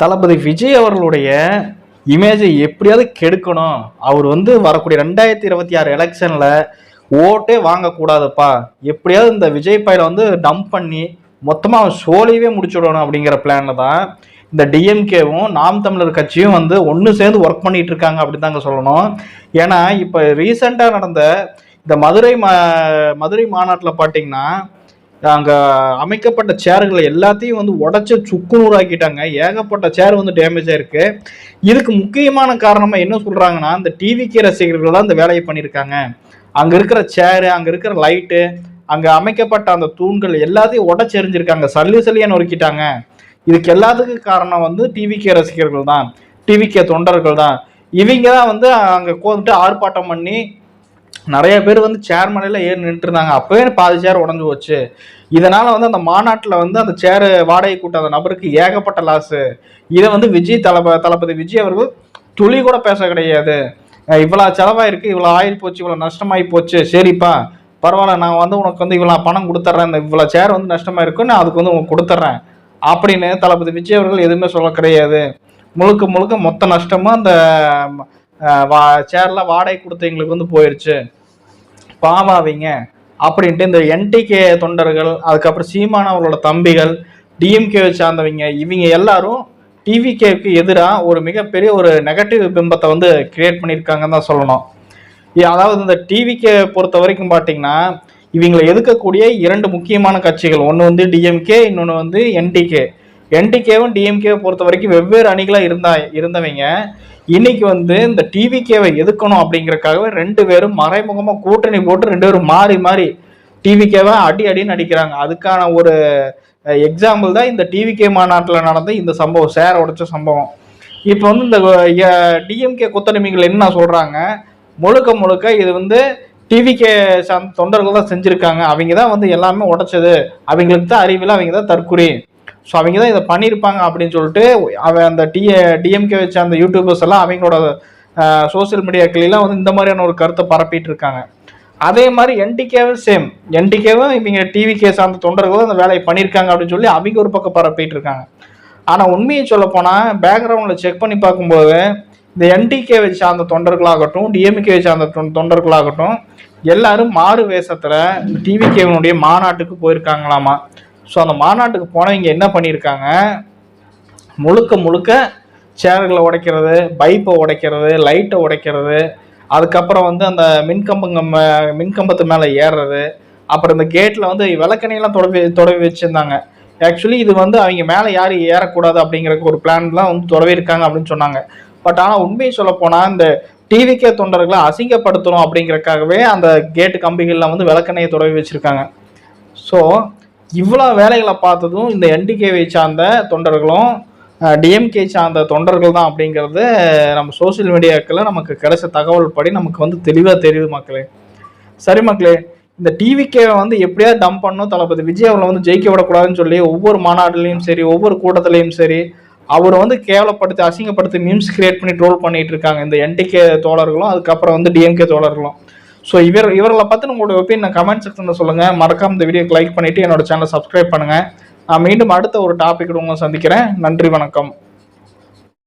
தளபதி விஜய் அவர்களுடைய இமேஜை எப்படியாவது கெடுக்கணும். அவர் வந்து வரக்கூடிய ரெண்டாயிரத்தி இருபத்தி ஆறு எலெக்ஷன்ல ஓட்டே வாங்கக்கூடாதுப்பா. எப்படியாவது இந்த விஜய் பயில வந்து டம்ப் பண்ணி மொத்தமாக அவன் சோழியவே முடிச்சுடணும் அப்படிங்கிற பிளான்ல தான் இந்த டிஎம்கேவும் நாம் தமிழர் கட்சியும் வந்து ஒன்று சேர்ந்து ஒர்க் பண்ணிட்டு இருக்காங்க அப்படி தாங்க சொல்லணும். ஏன்னா இப்போ ரீசெண்டாக நடந்த இந்த மதுரை மா மதுரை மாநாட்டில் பார்த்தீங்கன்னா அங்கே அமைக்கப்பட்ட சேர்கள் எல்லாத்தையும் வந்து உடச்சி சுக்குநூறாக்கிட்டாங்க. ஏகப்பட்ட சேர் வந்து டேமேஜ் ஆயிருக்கு. இதுக்கு முக்கியமான காரணமாக என்ன சொல்கிறாங்கன்னா இந்த டிவிகே ரசிகர்கள் தான் இந்த வேலையை பண்ணியிருக்காங்க. அங்கே இருக்கிற சேரு அங்கே இருக்கிற லைட்டு அங்கே அமைக்கப்பட்ட அந்த தூண்கள் எல்லாத்தையும் உடச்செறிஞ்சிருக்காங்க சல்லி சல்லியாக நொறுக்கிட்டாங்க. இதுக்கு எல்லாத்துக்கும் காரணம் வந்து டிவிகே ரசிகர்கள் தான். டிவிகே தொண்டர்கள் தான். இவங்க தான் வந்து அங்கே கோந்துட்டு ஆர்ப்பாட்டம் பண்ணி நிறைய பேர் வந்து சேர் மலையில் ஏறி நின்றுருந்தாங்க அப்போவே பாதி சேர் உடஞ்சு போச்சு. இதனால வந்து அந்த மாநாட்டில் வந்து அந்த சேர் வாடகை கூட்ட அந்த நபருக்கு ஏகப்பட்ட லாஸு இதை வந்து விஜய் தளப தளபதி விஜய் அவர்கள் துளி கூட பேச கிடையாது. இவ்வளோ செலவாயிருக்கு இவ்வளோ ஆயில் போச்சு இவ்வளோ நஷ்டமாகி போச்சு. சரிப்பா பரவாயில்ல நான் வந்து உனக்கு வந்து இவ்வளோ பணம் கொடுத்துட்றேன் இந்த இவ்வளோ சேர் வந்து நஷ்டமாக இருக்கும் நான் அதுக்கு வந்து உனக்கு கொடுத்துட்றேன் அப்படின்னு தளபதி விஜய் அவர்கள் எதுவுமே சொல்ல கிடையாது. முழுக்க முழுக்க மொத்த நஷ்டமும் அந்த வா சேரில் வாடகை கொடுத்தவங்களுக்கு வந்து போயிடுச்சு பாவாவீங்க அப்படின்ட்டு இந்த என்டிகே தொண்டர்கள் அதுக்கப்புறம் சீமான் அவர்களோட தம்பிகள் டிஎம்கேவை சார்ந்தவங்க இவங்க எல்லாரும் டிவிகேவுக்கு எதிராக ஒரு மிகப்பெரிய ஒரு நெகட்டிவ் பிம்பத்தை வந்து கிரியேட் பண்ணியிருக்காங்கன்னு தான் சொல்லணும். அதாவது இந்த டிவிகே பொறுத்த வரைக்கும் பார்த்தீங்கன்னா இவங்களை எதிர்க்கக்கூடிய இரண்டு முக்கியமான கட்சிகள் ஒன்று வந்து டிஎம்கே இன்னொன்று வந்து என்டிகே என்டிகேவும் டிஎம்கேவை பொறுத்த வரைக்கும் வெவ்வேறு அணிகளாக இருந்தா இருந்தவங்க. இன்னைக்கு வந்து இந்த டிவிகேவை எதுக்கணும் அப்படிங்கறக்காகவே ரெண்டு பேரும் மறைமுகமாக கூட்டணி போட்டு ரெண்டு பேரும் மாறி மாறி டிவிகேவை அடி அடின்னு அடிக்கிறாங்க. அதுக்கான ஒரு எக்ஸாம்பிள் தான் இந்த டிவிகே மாநாட்டில் நடந்த இந்த சம்பவம் சேர உடைச்ச சம்பவம். இப்போ வந்து இந்த டிஎம்கே கொத்தடிமைகள் என்ன சொல்கிறாங்க முழுக்க முழுக்க இது வந்து டிவிகே சார்ந்த தொண்டர்கள் தான் செஞ்சுருக்காங்க. அவங்க தான் வந்து எல்லாமே உடைச்சது. அவங்களுக்கு தான் அறிவில் அவங்க தான் தற்குறி ஸோ அவங்க தான் இதை பண்ணியிருப்பாங்க அப்படின்னு சொல்லிட்டு அவன் அந்த டி டிஎம்கே வச்ச அந்த யூடியூபர்ஸ் எல்லாம் அவங்களோட சோஷியல் மீடியாக்கெல்லாம் வந்து இந்த மாதிரியான ஒரு கருத்தை பரப்பிட்டு இருக்காங்க. அதே மாதிரி என்டிகேவும் சேம் என்டிகேவும் இவங்க டிவிகே சார்ந்த தொண்டர்களும் அந்த வேலையை பண்ணியிருக்காங்க அப்படின்னு சொல்லி அவங்க ஒரு பக்கம் பரப்பிட்டு இருக்காங்க. ஆனால் உண்மையை சொல்ல போனால் பேக்ரவுண்டில் செக் பண்ணி பார்க்கும்போது இந்த என்டிகே சார்ந்த தொண்டர்களாகட்டும் டிஎம்கே சார்ந்த தொண்டர்களாகட்டும் எல்லாரும் மாறு வேஷத்தில் டிவிகேவனுடைய மாநாட்டுக்கு போயிருக்காங்களாமா? ஸோ அந்த மாநாட்டுக்கு போனவங்க என்ன பண்ணியிருக்காங்க முழுக்க முழுக்க சேர்களை உடைக்கிறது பைப்பை உடைக்கிறது லைட்டை உடைக்கிறது அதுக்கப்புறம் வந்து அந்த மின்கம்பங்கம் மின்கம்பத்து மேலே ஏறுறது அப்புறம் இந்த கேட்டில் வந்து விளக்கணையெல்லாம் தொடவி தொடவி வச்சுருந்தாங்க. ஆக்சுவலி இது வந்து அவங்க மேலே யாரும் ஏறக்கூடாது அப்படிங்கிற ஒரு பிளான்லாம் வந்து தொடவி இருக்காங்க அப்படின்னு சொன்னாங்க. பட் ஆனால் உண்மையை சொல்லப்போனால் இந்த டிவிகே தொண்டர்களை அசிங்கப்படுத்தணும் அப்படிங்கிறக்காகவே அந்த கேட்டு கம்பிகளில் வந்து விளக்கணையை தொடவி வச்சுருக்காங்க. ஸோ இவ்வளோ வேலைகளை பார்த்ததும் இந்த என்டிகேவை சார்ந்த தொண்டர்களும் டிஎம்கே சார்ந்த தொண்டர்கள் தான் அப்படிங்கிறது நம்ம சோஷியல் மீடியாக்களில் நமக்கு கிடைச்ச தகவல் படி நமக்கு வந்து தெளிவாக தெரியுது மக்களே. சரி மக்களே இந்த டிவிகேவை வந்து எப்படியாவது டம்ப் பண்ணணும்? தளபதி விஜய் அவரை வந்து ஜெயிக்க விடக்கூடாதுன்னு சொல்லி ஒவ்வொரு மாநாடுலேயும் சரி ஒவ்வொரு கூட்டத்திலையும் சரி அவரை வந்து கேவலப்படுத்தி அசிங்கப்படுத்தி மீம்ஸ் கிரியேட் பண்ணி ட்ரோல் பண்ணிட்டு இருக்காங்க இந்த என்டிகே தோழர்களும் அதுக்கப்புறம் வந்து டிஎம்கே தோழர்களும். ஸோ இவர் இவர்களை பார்த்து உங்களோட ஒப்பீனியன் கமெண்ட் செக்ஷனில் சொல்லுங்கள் மறக்காம இந்த வீடியோக்கு லைக் பண்ணிவிட்டு என்னோட சேனலை சப்ஸ்கிரைப் பண்ணுங்கள் நான் மீண்டும் அடுத்த ஒரு டாபிக் உங்களை சந்திக்கிறேன். நன்றி வணக்கம்.